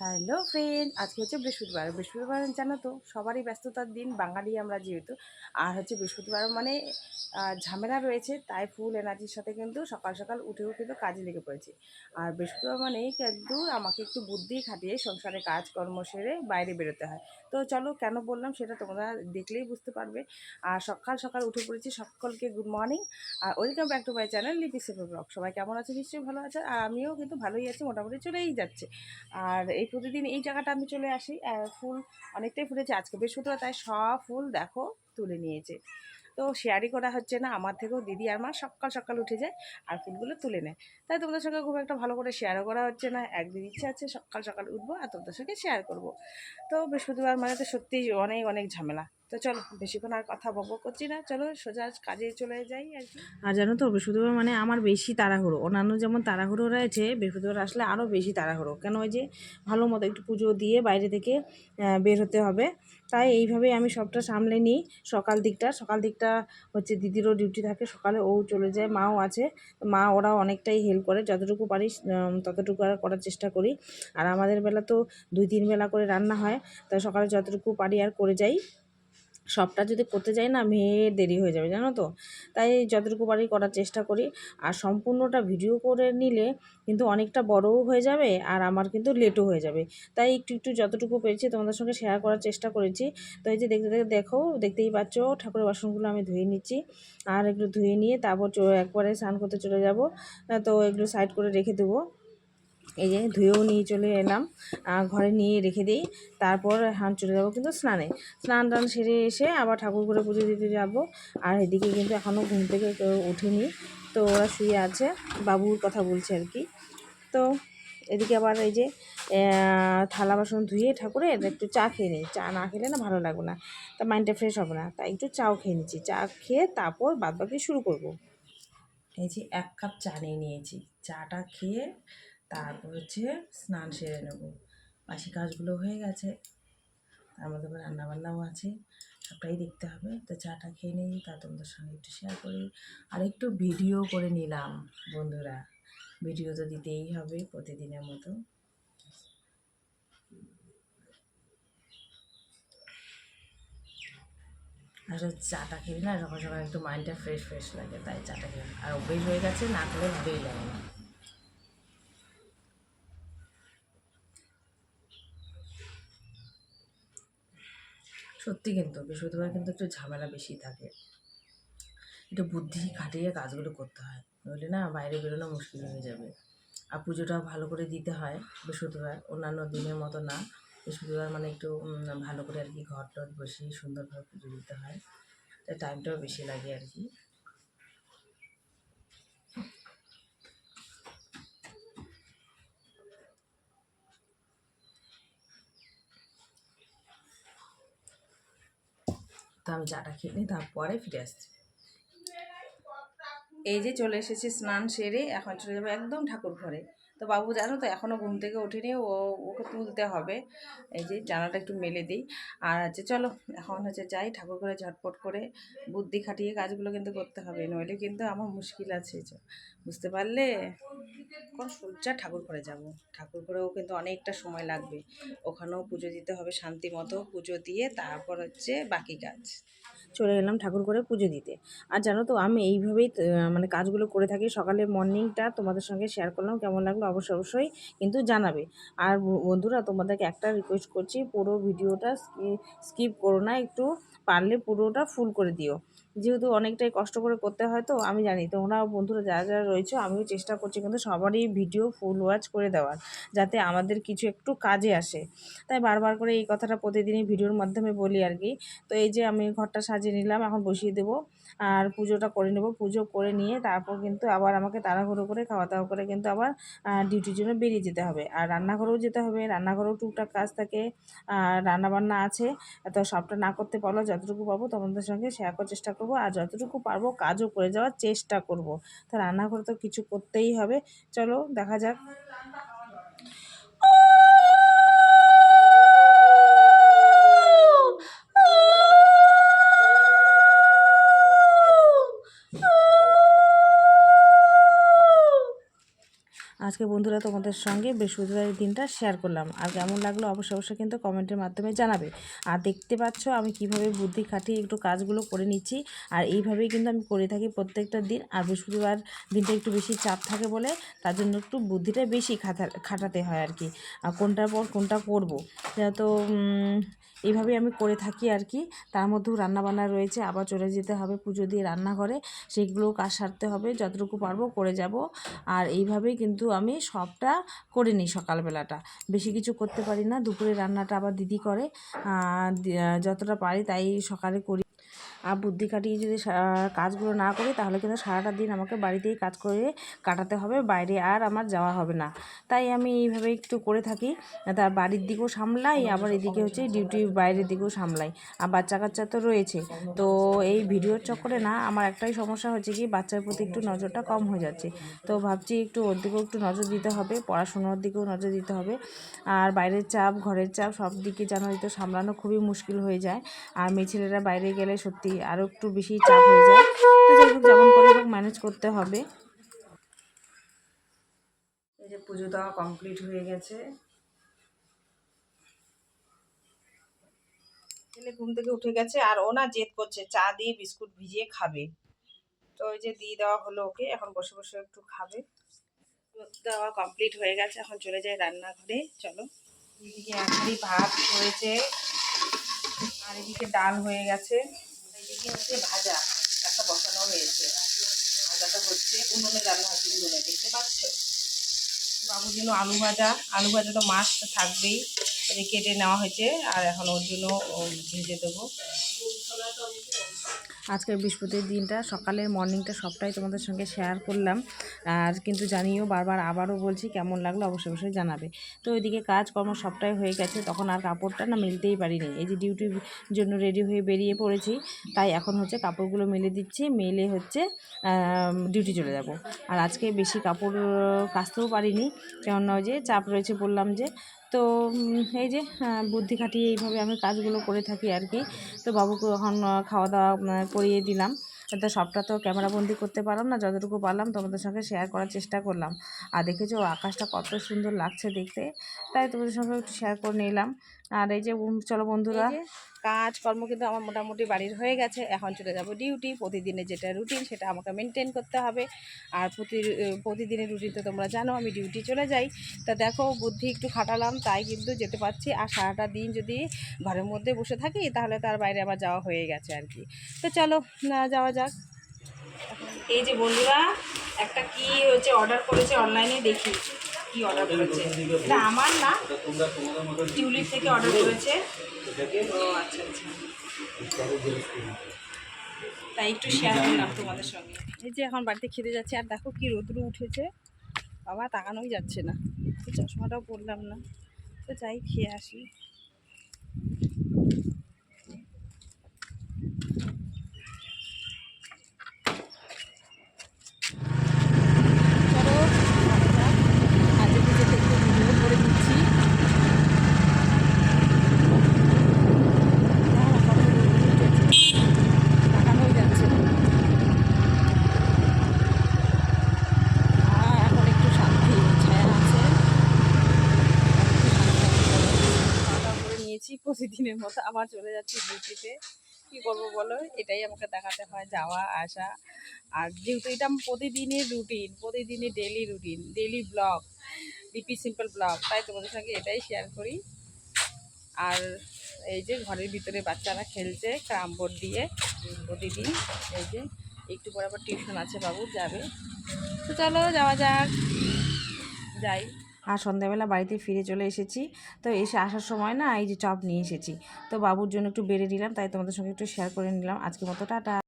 Hello friend, আজকে হচ্ছে বৃহস্পতিবার। বৃহস্পতিবার জানো তো, সবারই ব্যস্ততার দিন, বাঙালি আমরা যেহেতু। আর হচ্ছে বৃহস্পতিবার মানে ঝামেলা রয়েছে, তাই ফুল এনার্জির সাথে কিন্তু সকাল সকাল উঠে উঠে তো কাজে লেগে পড়েছি। আর বৃহস্পতিবার মানে কিন্তু আমাকে একটু বুদ্ধি খাটিয়ে সংসারে কাজকর্ম সেরে বাইরে বেরোতে হয়। তো চলো কেন বললাম সেটা তোমরা দেখলেই বুঝতে পারবে। আর সকাল সকাল উঠে পড়েছি সকলকে good morning R welcome back to my channel Lipi সেফর blog সবাই কেমন আছে? নিশ্চয়ই ভালো আছে। আর আমিও কিন্তু ভালোই আছি, মোটামুটি চলেই যাচ্ছে। আর এই প্রতিদিন এই জায়গাটা আমি চলে আসি ফুল অনেকটাই ফুটেছে আজকে বৃহস্পতিবার, তাই সব ফুল দেখো তুলে নিয়েছে। তো শেয়ারই করা হচ্ছে না, আমার থেকেও দিদি আর মা সকাল সকাল উঠে যায় আর ফুলগুলো তুলে নেয়। তাই তোমাদের সঙ্গে খুব একটা ভালো করে শেয়ারও করা হচ্ছে না, একদিন ইচ্ছে আছে সকাল সকাল উঠবো আর তোমাদের সঙ্গে শেয়ার করব। তো বৃহস্পতিবার মানে তো সত্যিই অনেক অনেক ঝামেলা। তো চলো, বেশিক্ষণ আর কথা বকবো করছি না। চলো, সোজা কাজে চলে যাই আর কি। আর জানো তো, বৃহস্পতিবার মানে আমার বেশি তাড়াহুড়ো। অন্যান্য যেমন তাড়াহুড়ো রয়েছে, বৃহস্পতিবার আসলে আরও বেশি তাড়াহুড়ো। কেন ওই যে ভালো মতো একটু পুজো দিয়ে বাইরে থেকে বের হতে হবে। তাই এইভাবেই আমি সবটা সামলে নিই সকাল দিকটা। সকাল দিকটা হচ্ছে দিদিরও ডিউটি থাকে, সকালে ও চলে যায়, মাও আছে। মা ওরাও অনেকটাই হেল্প করে, যতটুকু পারি ততটুকু আর করার চেষ্টা করি। আর আমাদের বেলা তো দুই তিন বেলা করে রান্না হয়, তাই সকালে যতটুকু পারি আর করে যাই। সবটা যদি করতে যাই না, মেয়ে দেরি হয়ে যাবে, জানো তো? তাই যতটুকু পারি করার চেষ্টা করি। আর সম্পূর্ণটা ভিডিও করে নিলে কিন্তু অনেকটা বড়ও হয়ে যাবে আর আমার কিন্তু লেটও হয়ে যাবে। তাই একটু একটু যতটুকু পেরেছি তোমাদের সঙ্গে শেয়ার করার চেষ্টা করেছি। তো এই যে দেখতে দেখতে দেখো, দেখতেই পাচ্ছ, ঠাকুরের বাসনগুলো আমি ধুয়ে নিচ্ছি। আর একটু ধুয়ে নিয়ে তারপর একবারে স্নান করতে চলে যাব। তো এগুলো সাইড করে রেখে দেবো। এই যে ধুয়েও নিয়ে চলে এলাম। ঘরে নিয়ে রেখে দিই। তারপর হান চলে যাব কিন্তু স্নানে। স্নান টান সেরে এসে আবার ঠাকুর করে পুজো দিতে যাব। আর এদিকে কিন্তু এখনও ঘুম থেকে কেউ ওঠেনি। তো ওরা শুয়ে আছে। বাবুর কথা বলছে আর কি। তো এদিকে আবার এই যে থালা বাসন ধুয়ে ঠাকুরের একটু চা খেয়ে নিই। চা না খেলে না ভালো লাগবে না। তা মাইন্ডটা ফ্রেশ হবে না। তাই একটু চাও খেয়ে নিচ্ছি। চা খেয়ে তারপর বাদবাকি শুরু করব। এই যে এক কাপ চা নিয়ে নিয়েছি। চাটা খেয়ে তারপর হচ্ছে স্নান সেরে নেব। বাসি কাজগুলো হয়ে গেছে। তার মধ্যে রান্নাবান্নাও আছে। সবটাই দেখতে হবে। তো চাটা খেয়ে নিই, তা তোমাদের সঙ্গে একটু শেয়ার করি। আর একটু ভিডিও করে নিলাম, বন্ধুরা। ভিডিও তো দিতেই হবে প্রতিদিনের মতো। আসলে চাটা খেয়ে না সকাল সকাল একটু মাইন্ডটা ফ্রেশ ফ্রেশ লাগে। তাই চাটা খেয়ে আর অভ্যেস হয়ে গেছে, না খেলে ভালোই লাগে না। সত্যি কিন্তু বৃহস্পতিবার কিন্তু একটু ঝামেলা বেশি থাকে। একটু বুদ্ধি খাটিয়ে কাজগুলো করতে হয়। নইলে না বাইরে বেরোনো মুশকিল হয়ে যাবে। আর পুজোটা ভালো করে দিতে হয় বৃহস্পতিবার, অন্যান্য দিনের মতো না। বৃহস্পতিবার মানে একটু ভালো করে আর কি ঘর টর বসিয়ে সুন্দরভাবে পুজো দিতে হয়। তাই টাইমটাও বেশি লাগে আর কি। তো আমি চাটা খেয়ে নিই, তারপরে ফিরে আসছি। এই যে চলে এসেছি স্নান সেরে, এখন চলে যাব একদম ঠাকুর ঘরে তো বাবু জানো তো এখনও ঘুম থেকে ওঠেনি, ও, ওকে তুলতে হবে। এই যে জানাটা একটু মেলে দিই। আর হচ্ছে চলো, এখন হচ্ছে যাই ঠাকুর ঘরে ঝটপট করে বুদ্ধি খাটিয়ে কাজগুলো কিন্তু করতে হবে, নইলে কিন্তু আমার মুশকিল আছে বুঝতে পারলে? কোন সজ্জা ঠাকুর ঘরে যাব। ঠাকুর করেও কিন্তু অনেকটা সময় লাগবে। ওখানেও পুজো দিতে হবে শান্তি মতো, পুজো দিয়ে তারপর হচ্ছে বাকি কাজ। চলে গেলাম ঠাকুর করে পুজো দিতে। আর জানো তো, আমি এইভাবেই মানে কাজগুলো করে থাকি। সকালে মর্নিংটা তোমাদের সঙ্গে শেয়ার করলাম, কেমন লাগল অবশ্যই অবশ্যই কিন্তু জানাবে। আর বন্ধুরা, তোমাদেরকে একটা রিকোয়েস্ট করছি, পুরো ভিডিওটা স্কিপ করো না, একটু পারলে পুরোটা ফুল করে দিও। যেহেতু অনেকটাই কষ্ট করে করতে হয় তো, আমি জানি। তো তোমরা বন্ধুরা যারা যারা রয়েছে, আমিও চেষ্টা করছি কিন্তু সবারই ভিডিও ফুল ওয়াচ করে দেওয়ার, যাতে আমাদের কিছু একটু কাজে আসে। তাই বারবার করে এই কথাটা প্রতিদিনই ভিডিওর মাধ্যমে বলি আর কি। তো এই যে আমি ঘরটা সাজিয়ে নিলাম, এখন বসিয়ে দেবো। আর পুজোটা করে নেব। পুজো করে নিয়ে তারপর কিন্তু আবার আমাকে তাড়াহুড়ো করে খাওয়া দাওয়া করে কিন্তু আবার ডিউটির জন্য বেরিয়ে যেতে হবে। আর রান্নাঘরেও যেতে হবে, রান্নাঘরেও টুকটাক কাজ থাকে আর রান্নাবান্না আছে। তো সবটা না করতে পারলেও যতটুকু পারব তোমাদের সঙ্গে শেয়ার করার চেষ্টা করব। আর যতটুকু পারব কাজও করে যাওয়ার চেষ্টা করব। তো রান্নাঘরে তো কিছু করতেই হবে। চলো দেখা যাক। আজকে বন্ধুরা তোমাদের সঙ্গে বৃহস্পতিবারের দিনটা শেয়ার করলাম। আর কেমন লাগল অবশ্যই অবশ্যই কিন্তু কমেন্টের মাধ্যমে জানাবে। আর দেখতে পাচ্ছ আমি কীভাবে বুদ্ধি খাটিয়ে একটু কাজগুলো করে নিচ্ছি। আর এইভাবেই কিন্তু আমি করে থাকি প্রত্যেকটা দিন। আর বৃহস্পতিবার দিনটা একটু বেশি চাপ থাকে বলে তার জন্য একটু বুদ্ধিটা বেশি খাটা খাটাতে হয় আর কি। আর কোনটার পর কোনটা করব? তো উম, এইভাবেই আমি করে থাকি আর কি। তার মধ্যেও রান্নাবান্না রয়েছে আবার চলে যেতে হবে পুজো দিয়ে রান্নাঘরে। সেইগুলো কাজ সারতে হবে যতটুকু পারব করে যাব। আর এইভাবেই কিন্তু আমি সবটা করে নিই সকালবেলাটা। বেশি কিছু করতে পারি না দুপুরে রান্নাটা আবার দিদি করে। যতটা পারি তাই সকালে করি। বুদ্ধি কাটিয়ে যদি কাজগুলো না করি, তাহলে কিন্তু সারাটা দিন আমাকে বাড়িতেই কাজ করে কাটাতে হবে, বাইরে আর আমার যাওয়া হবে না। তাই আমি এইভাবে একটু করে থাকি। তার বাড়ির দিকেও সামলাই, আবার এদিকে হচ্ছে ডিউটি বাইরের দিকেও সামলাই। আর বাচ্চা কাচ্চা তো রয়েছে। তো এই ভিডিওর চক্করে না, আমার একটাই সমস্যা হচ্ছে কি, বাচ্চার প্রতি একটু নজরটা কম হয়ে যাচ্ছে। তো ভাবছি একটু ওর দিকেও একটু নজর দিতে হবে, পড়াশোনার দিকেও নজর দিতে হবে। আর বাইরের চাপ, ঘরের চাপ, সব দিকে যেন তো সামলানো খুবই মুশকিল হয়ে যায়। আর মেয়ে ছেলেরা বাইরে গেলে সত্যি আরও একটু বেশি চাপ হয়ে যায় তো যাই হোক যেমন করে হোক ম্যানেজ করতে হবে। এই যে পুজো দেওয়া কমপ্লিট হয়ে গেছে। ছেলে ঘুম থেকে উঠে গেছে আর ও না জেদ করছে চা দিয়ে বিস্কুট ভিজিয়ে খাবে। তো ওই যে দিয়ে দেওয়া হলো ওকে এখন বসে বসে একটু খাবে। দেওয়া কমপ্লিট হয়ে গেছে এখন চলে যাই রান্নাঘরে চলো। এদিকে এখনই ভাত হয়েছে আর এদিকে ডাল হয়ে গেছে। এদিকে হচ্ছে ভাজা একটা বসানো হয়েছে। ভাজাটা হচ্ছে উনুনে রান্না হচ্ছে উনুনে, দেখতে পাচ্ছ? বাবুর জন্য আলু ভাজা আলু ভাজা তো মাছ থাকবেই। এটা কেটে নেওয়া হয়েছে, আর এখন ওর জন্য ভেজে দেবো। আজকের বৃহস্পতির দিনটা, সকালের মর্নিংটা সবটাই তোমাদের সঙ্গে শেয়ার করলাম। আর কিন্তু জানিও, বারবার আবারও বলছি, কেমন লাগল অবশ্যই অবশ্যই জানাবে। তো ওইদিকে কাজকর্ম সবটাই হয়ে গেছে, তখন আর কাপড়টা না মিলতেই পারিনি। এই যে ডিউটির জন্য রেডি হয়ে বেরিয়ে পড়েছি, তাই এখন হচ্ছে কাপড়গুলো মেলে দিচ্ছি, মেলে হচ্ছে ডিউটি চলে যাব। আর আজকে বেশি কাপড় কাচতেও পারিনি, কেননা ওই যে চাপ রয়েছে বললাম যে তো এই যে বুদ্ধি খাটিয়ে এইভাবে আমি কাজগুলো করে থাকি আর কি। তো বাবুকে এখন খাওয়া দাওয়া করিয়ে দিলাম। তো সবটা তো ক্যামেরাবন্দি করতে পারলাম না, যতটুকু পারলাম তোমাদের সঙ্গে শেয়ার করার চেষ্টা করলাম। আর দেখেছ, আকাশটা কত সুন্দর লাগছে দেখতে। তাই তোমাদের সঙ্গে একটু শেয়ার করে নিলাম। আর এই যে চলো বন্ধুরা। কাজকর্ম কিন্তু আমার মোটামুটি বাড়ির হয়ে গেছে। এখন চলে যাব ডিউটি প্রতিদিনের যেটা রুটিন সেটা আমাকে মেনটেন করতে হবে। আর প্রতি, প্রতিদিনের রুটিন তো তোমরা জানো, আমি ডিউটি চলে যাই। তা দেখো, বুদ্ধি একটু খাটালাম, তাই কিন্তু যেতে পারছি। আর সারাটা দিন যদি ঘরের মধ্যে বসে থাকি, তাহলে তার বাইরে আবার যাওয়া হয়ে গেছে আর কি। তো চলো যাওয়া যাক। এই যে বন্ধুরা, একটা কি হচ্ছে অর্ডার করেছে অনলাইনে দেখি কি অর্ডার করেছে। এটা আমার না, টিউলিপ থেকে অর্ডার করেছে। আচ্ছা আচ্ছা। তাই একটু শেয়ার করলাম তোমাদের সঙ্গে। এই যে এখন বাড়িতে খেতে যাচ্ছে, আর দেখো কি রোদ্রু উঠেছে। বাবা তাকানোই যাচ্ছে না। চশমাটাও পরলাম না। তো যাই খেয়ে আসি চলো ভালো থাক। আর যেতে যেতে একটু ভিডিও করে দিচ্ছি হ্যাঁ, কত রোদ্রু উঠেছে। তাকানোই যাচ্ছে না আহ, এখন একটু শান্তি ছায়া আছে খাওয়া দাওয়া করে নিয়েছি প্রতিদিনের মতো আবার চলে যাচ্ছি ডিউটিতে। কী করব বলো? এটাই আমাকে দেখাতে হয়, যাওয়া, আসা। আর যেহেতু এটা প্রতিদিনের রুটিন প্রতিদিনের daily routine daily vlog DP simple vlog তাই তোমাদের সঙ্গে এটাই শেয়ার করি। আর এই যে ঘরের ভিতরে বাচ্চারা খেলছে ক্রাম বোর্ড দিয়ে প্রতিদিন, এই যে একটু পরে আবার টিউশন আছে বাবু, যাবে। তো চলো, যাওয়া যাক। যাই। আর সন্ধ্যাবেলা বাড়িতে ফিরে চলে এসেছি। তো এসে আসার সময় না এই যে চপ নিয়ে এসেছি। তো বাবুর জন্য একটু বেড়ে নিলাম, তাই তোমাদের সঙ্গে একটু শেয়ার করে নিলাম। আজকে মতো, টাটা।